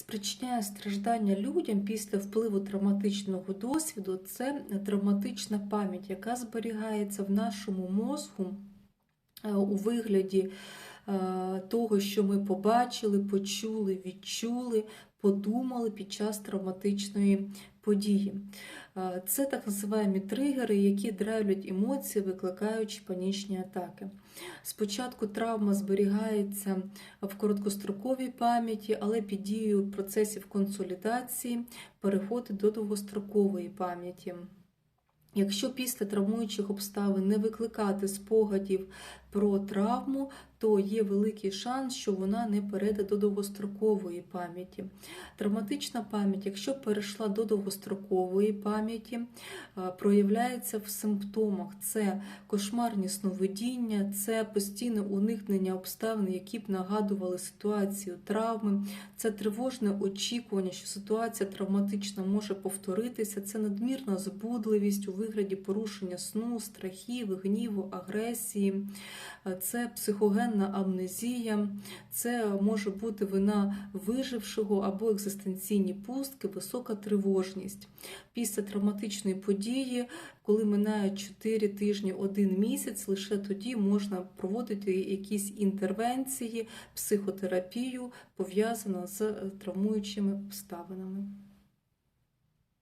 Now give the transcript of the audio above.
спричиняє страждання людям після впливу травматичного досвіду, це травматична пам'ять, яка зберігається в нашому мозку е, у вигляді того, що ми побачили, почули, відчули, подумали під час травматичної події. Е, Це так називаємо тригери, які драйвлять емоції, викликаючи панічні атаки. Спочатку травма зберігається в короткостроковій пам'яті, але під дією процесів консолідації переходить до довгострокової пам'яті. Якщо після травмуючих обставин не викликати спогадів про травму, то є великий шанс, що вона не перейде до довгострокової пам'яті. Травматична пам'ять, якщо перейшла до довгострокової пам'яті, е, проявляється в симптомах: це кошмарні сновидіння, це постійне уникнення обставин, які б нагадували ситуацію травми, це тривожне очікування, що ситуація травматична може повторитися, це надмірна збудливість у вигляді порушення сну, страхів, гніву, агресії, е, це психогенна амнезія, це може бути вина вижившого або екзистенційні пустки, висока тривожність. Після травматичної події, коли минає 4 тижні, 1 місяць, лише тоді можна проводити якісь інтервенції, психотерапію, пов'язану з травмуючими обставинами.